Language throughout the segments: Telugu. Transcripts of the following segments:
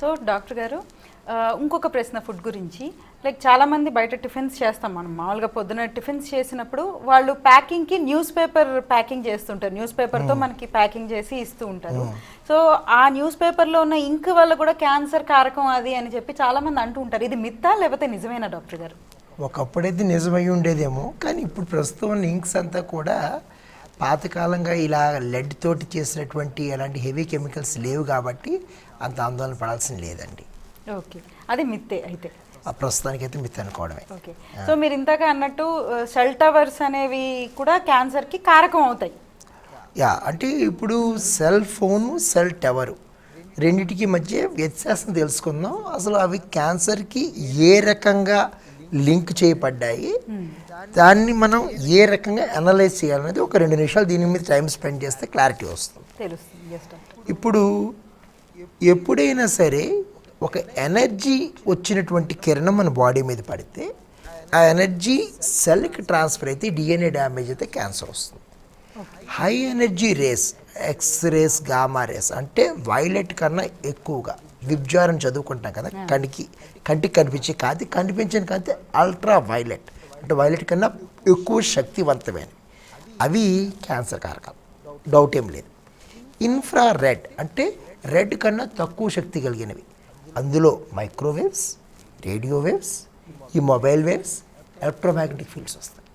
సో డాక్టర్ గారు ఇంకొక ప్రశ్న ఫుడ్ గురించి. లైక్ చాలా మంది బయట టిఫిన్స్ చేస్తాం మనం. మామూలుగా పొద్దున టిఫిన్స్ చేసినప్పుడు వాళ్ళు ప్యాకింగ్కి న్యూస్ పేపర్ ప్యాకింగ్ చేస్తుంటారు. న్యూస్ పేపర్తో మనకి ప్యాకింగ్ చేసి ఇస్తూ ఉంటారు. సో ఆ న్యూస్ పేపర్లో ఉన్న ఇంక్ వల్ల కూడా క్యాన్సర్ కారకం అది అని చెప్పి చాలా మంది అంటూ ఉంటారు. ఇది మిత్తా లేకపోతే నిజమేనా డాక్టర్ గారు? ఒకప్పుడైతే నిజమై ఉండేదేమో కానీ ఇప్పుడు ప్రస్తుతం ఉన్న ఇంక్స్ అంతా కూడా పాతకాలంగా ఇలా లెడ్ తోటి చేసినటువంటి అలాంటి హెవీ కెమికల్స్ లేవు కాబట్టి అంత ఆందోళన పడాల్సిన లేదండి. ఓకే. అది మిత్తే అయితే. ఆ ప్రస్తుతానికైతే మిత్ అనుకోవడమే. ఓకే. సో మీరు ఇందాక అన్నట్టు సెల్ టవర్స్ అనేవి కూడా క్యాన్సర్కి కారకం అవుతాయి. యా అంటే ఇప్పుడు సెల్ ఫోను సెల్ టవరు రెండిటికి మధ్య వ్యత్యాసం తెలుసుకుందాం. అసలు అవి క్యాన్సర్కి ఏ రకంగా లింక్ చేయబడ్డాయి? దాన్ని మనం ఏ రకంగా అనలైజ్ చేయాలనేది ఒక రెండు నిమిషాలు దీని మీద టైం స్పెండ్ చేస్తే క్లారిటీ వస్తుంది. ఇప్పుడు ఎప్పుడైనా సరే ఒక ఎనర్జీ వచ్చినటువంటి కిరణం మన బాడీ మీద పడితే ఆ ఎనర్జీ సెల్కి ట్రాన్స్ఫర్ అయితే డిఎన్ఏ డ్యామేజ్ అయితే క్యాన్సర్ వస్తుంది. High energy rays X rays gamma rays అంటే వైలెట్ కన్నా ఎక్కువగా విబ్జారం చదువుకుంటాం కదా కంటికి కంటికి కనిపించే కాంతి కనిపించని కాంతి అల్ట్రా వైలెట్ అంటే వైలెట్ కన్నా ఎక్కువ శక్తివంతమైనవి. అవి క్యాన్సర్ కారకాలు. డౌట్ ఏం లేదు. ఇన్ఫ్రా రెడ్ అంటే రెడ్ కన్నా తక్కువ శక్తి కలిగినవి. అందులో మైక్రోవేవ్స్ రేడియో వేవ్స్ ఈ మొబైల్ వేవ్స్ ఎలక్ట్రోమాగ్నెటిక్ ఫీల్డ్స్ వస్తాయి.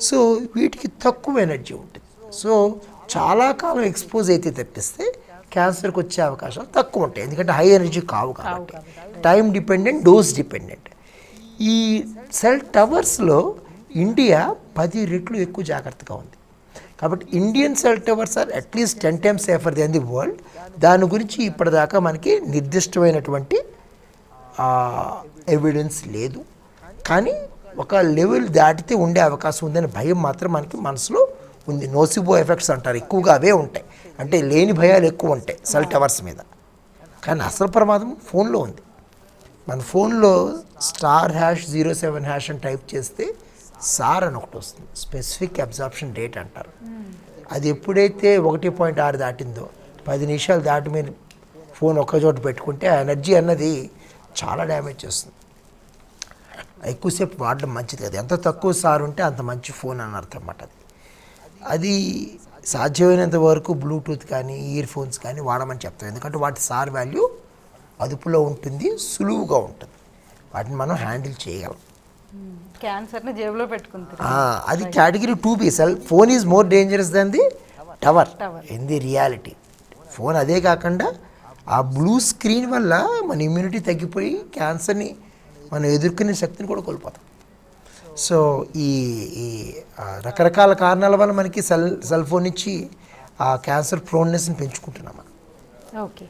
సో వీటికి తక్కువ ఎనర్జీ ఉంటుంది. సో చాలా కాలం ఎక్స్పోజ్ అయితే తప్పిస్తే క్యాన్సర్కి వచ్చే అవకాశాలు తక్కువ ఉంటాయి. ఎందుకంటే హై ఎనర్జీ కావు కాబట్టి. టైం డిపెండెంట్ డోస్ డిపెండెంట్ ఈ సెల్ టవర్స్లో ఇండియా పది రెట్లు ఎక్కువ జాగ్రత్తగా ఉంది. కాబట్టి Indian cell towers are at least ten times safer than the world దాని గురించి ఇప్పటిదాకా మనకి నిర్దిష్టమైనటువంటి ఎవిడెన్స్ లేదు. కానీ ఒక లెవెల్ దాటితే ఉండే అవకాశం ఉందని భయం మాత్రం మనకి మనసులో ఉంది. నోసిబో ఎఫెక్ట్స్ అంటారు. ఎక్కువగా అవే ఉంటాయి. అంటే లేని భయాలు ఎక్కువ ఉంటాయి సెల్ టవర్స్ మీద. కానీ అసలు ప్రమాదం ఫోన్లో ఉంది. మన ఫోన్లో star hash zero seven hash అని టైప్ చేస్తే సార్ అని ఒకటి వస్తుంది. స్పెసిఫిక్ అబ్జార్ప్షన్ డేట్ అంటారు. అది ఎప్పుడైతే ఒకటి పాయింట్ ఆరు దాటిందో పది నిమిషాలు దాటి మీరు ఫోన్ ఒక్క చోట పెట్టుకుంటే ఆ ఎనర్జీ అన్నది చాలా డ్యామేజ్ చేస్తుంది. ఎక్కువసేపు వాడడం మంచిది కదా. ఎంత తక్కువ సార్ ఉంటే అంత మంచి ఫోన్ అని అర్థం అన్నమాట అది. అది సాధ్యమైనంత వరకు బ్లూటూత్ కానీ ఇయర్ ఫోన్స్ కానీ వాడమని చెప్తాం. ఎందుకంటే వాటి సార్ వాల్యూ అదుపులో ఉంటుంది సులువుగా ఉంటుంది. వాటిని మనం హ్యాండిల్ చేయగలం. క్యాన్సర్ని జేబులో పెట్టుకుంటారు ఆ, అది category two B cell phone is more dangerous than the tower. In the reality phone అదే కాకుండా ఆ బ్లూ స్క్రీన్ వల్ల మన ఇమ్యూనిటీ తగ్గిపోయి క్యాన్సర్ని మనం ఎదుర్కొనే శక్తిని కూడా కోల్పోతాం. సో ఈ ఈ రకరకాల కారణాల వల్ల మనకి సెల్ సెల్ ఫోన్ ఇచ్చి ఆ క్యాన్సర్ ప్రోన్నెస్ని పెంచుకుంటున్నాం మనం. ఓకే